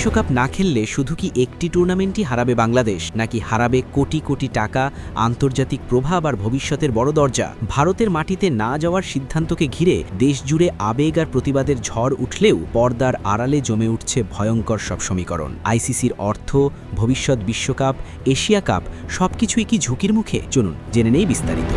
বিশ্বকাপ না খেললে শুধু কি একটি টুর্নামেন্টই হারাবে বাংলাদেশ, নাকি হারাবে কোটি কোটি টাকা, আন্তর্জাতিক প্রভাব আর ভবিষ্যতের বড় দরজা? ভারতের মাটিতে না যাওয়ার সিদ্ধান্তকে ঘিরে দেশজুড়ে আবেগ আর প্রতিবাদের ঝড় উঠলেও পর্দার আড়ালে জমে উঠছে ভয়ঙ্কর সব সমীকরণ। আইসিসির অর্থ, ভবিষ্যৎ বিশ্বকাপ, এশিয়া কাপ, সবকিছুই কি ঝুঁকির মুখে? চলুন জেনে নেই বিস্তারিত।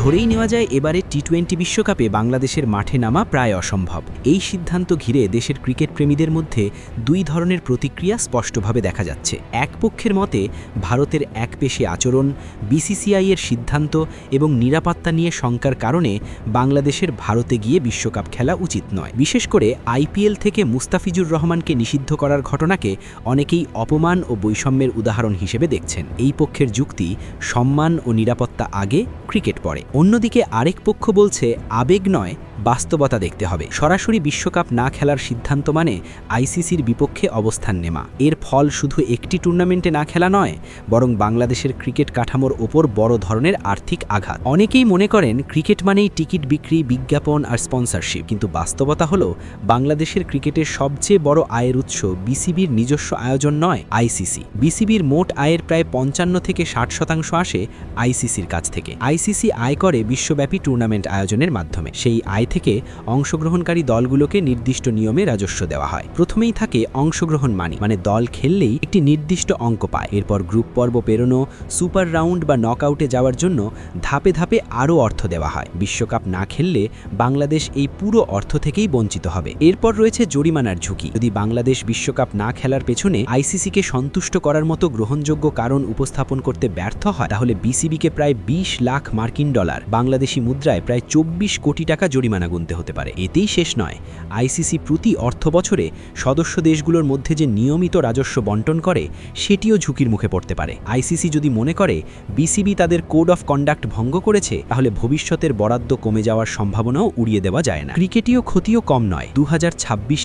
ধরেই নেওয়া যায় এবারে টি টোয়েন্টি বিশ্বকাপে বাংলাদেশের মাঠে নামা প্রায় অসম্ভব। এই সিদ্ধান্ত ঘিরে দেশের ক্রিকেট প্রেমীদের মধ্যে দুই ধরনের প্রতিক্রিয়া স্পষ্টভাবে দেখা যাচ্ছে। এক পক্ষের মতে, ভারতের একপেশে আচরণ, বিসিসিআই এর সিদ্ধান্ত এবং নিরাপত্তা নিয়ে শঙ্কার কারণে বাংলাদেশের ভারতে গিয়ে বিশ্বকাপ খেলা উচিত নয়। বিশেষ করে আইপিএল থেকে মুস্তাফিজুর রহমানকে নিষিদ্ধ করার ঘটনাকে অনেকেই অপমান ও বৈষম্যের উদাহরণ হিসেবে দেখছেন। এই পক্ষের যুক্তি, সম্মান ও নিরাপত্তা আগে ক্রিকেট পরে। অন্যদিকে আরেক পক্ষ বলছে আবেগ নয় বাস্তবতা দেখতে হবে। সরাসরি বিশ্বকাপ না খেলার সিদ্ধান্ত মানে আইসিসির বিপক্ষে অবস্থান নেমা এর ফল শুধু একটি টুর্নামেন্টে না খেলা নয়, বরং বাংলাদেশের ক্রিকেট কাঠামোর ওপর বড় ধরনের আর্থিক আঘাত। অনেকেই মনে করেন ক্রিকেট মানেই টিকিট বিক্রি, বিজ্ঞাপন আর স্পন্সরশিপ। কিন্তু বাস্তবতা হলো, বাংলাদেশের ক্রিকেটের সবচেয়ে বড় আয়ের উৎস বিসিবির নিজস্ব আয়োজন নয়, আইসিসি। বিসিবির মোট আয়ের প্রায় পঞ্চান্ন থেকে ষাট শতাংশ আসে আইসিসির কাছ থেকে। আইসিসি আয় করে বিশ্বব্যাপী টুর্নামেন্ট আয়োজনের মাধ্যমে। সেই আয় থেকে অংশগ্রহণকারী দলগুলোকে নির্দিষ্ট নিয়মে রাজস্ব দেওয়া হয়। প্রথমেই থাকে অংশগ্রহণ মানি মানে দল খেললেই একটি নির্দিষ্ট অঙ্ক পায়। এরপর গ্রুপ পর্ব পেরোনো, সুপার রাউন্ড বা নকআউটে যাওয়ার জন্য ধাপে ধাপে আরও অর্থ দেওয়া হয়। বিশ্বকাপ না খেললে বাংলাদেশ এই পুরো অর্থ থেকেই বঞ্চিত হবে। এরপর রয়েছে জরিমানার ঝুঁকি। যদি বাংলাদেশ বিশ্বকাপ না খেলার পেছনে আইসিসিকে সন্তুষ্ট করার মতো গ্রহণযোগ্য কারণ উপস্থাপন করতে ব্যর্থ হয়, তাহলে বিসিবিকে প্রায় ২০ লাখ মার্কিন ডলার, বাংলাদেশি মুদ্রায় প্রায় চব্বিশ কোটি টাকা জরিমানা গুনতে হতে পারে। এতেই শেষ নয়। আইসিসি প্রতি অর্থ বছরে সদস্য দেশগুলোর মধ্যে যে নিয়মিত রাজস্ব বন্টন করে, সেটিও ঝুঁকির মুখে পড়তে পারে। আইসিসি যদি মনে করে বিসিবি তাদের কোড অফ কন্ডাক্ট ভঙ্গ করেছে, তাহলে ভবিষ্যতের বরাদ্দ কমে যাওয়ার সম্ভাবনাও উড়িয়ে দেওয়া যায় না। ক্রিকেটীয় ক্ষতিও কম নয়। দু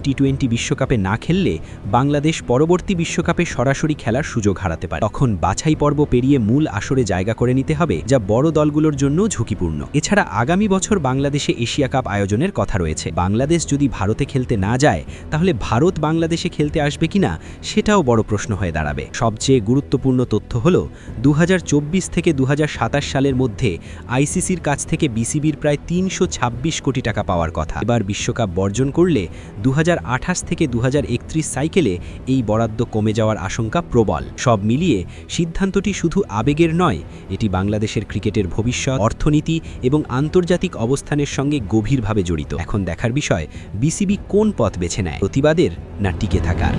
টি টোয়েন্টি বিশ্বকাপে না খেললে বাংলাদেশ পরবর্তী বিশ্বকাপে সরাসরি খেলার সুযোগ হারাতে পারে। তখন বাছাই পর্ব পেরিয়ে মূল আসরে জায়গা করে নিতে হবে, যা বড় দলগুলোর জন্য ঝুঁকিপূর্ণ। এছাড়া আগামী বছর বাংলাদেশে এশিয়া কাপ আয়োজনের কথা রয়েছে। বাংলাদেশ যদি ভারতে খেলতে না যায়, তাহলে ভারত বাংলাদেশে খেলতে আসবে কিনা, সেটাও বড় প্রশ্ন হয়ে দাঁড়াবে। সবচেয়ে গুরুত্বপূর্ণ তথ্য হল দু হাজার চব্বিশ থেকে দু হাজার সাতাশ সালের মধ্যে আইসিসির কাছ থেকে বিসিবির প্রায় তিনশো ছাব্বিশ কোটি টাকা পাওয়ার কথা। এবার বিশ্বকাপ বর্জন করলে দু হাজার আঠাশ থেকে দু হাজার একত্রিশ সাইকেলে এই বরাদ্দ কমে যাওয়ার আশঙ্কা প্রবল। সব মিলিয়ে সিদ্ধান্তটি শুধু আবেগের নয়, এটি বাংলাদেশের ক্রিকেটের ভবিষ্যৎ, অর্থনীতি এবং আন্তর্জাতিক অবস্থানের সঙ্গে গভীরভাবে জড়িত। এখন দেখার বিষয় বিসিবি কোন পথ বেছে নেয়? প্রতিবাদের না টিকে থাকার?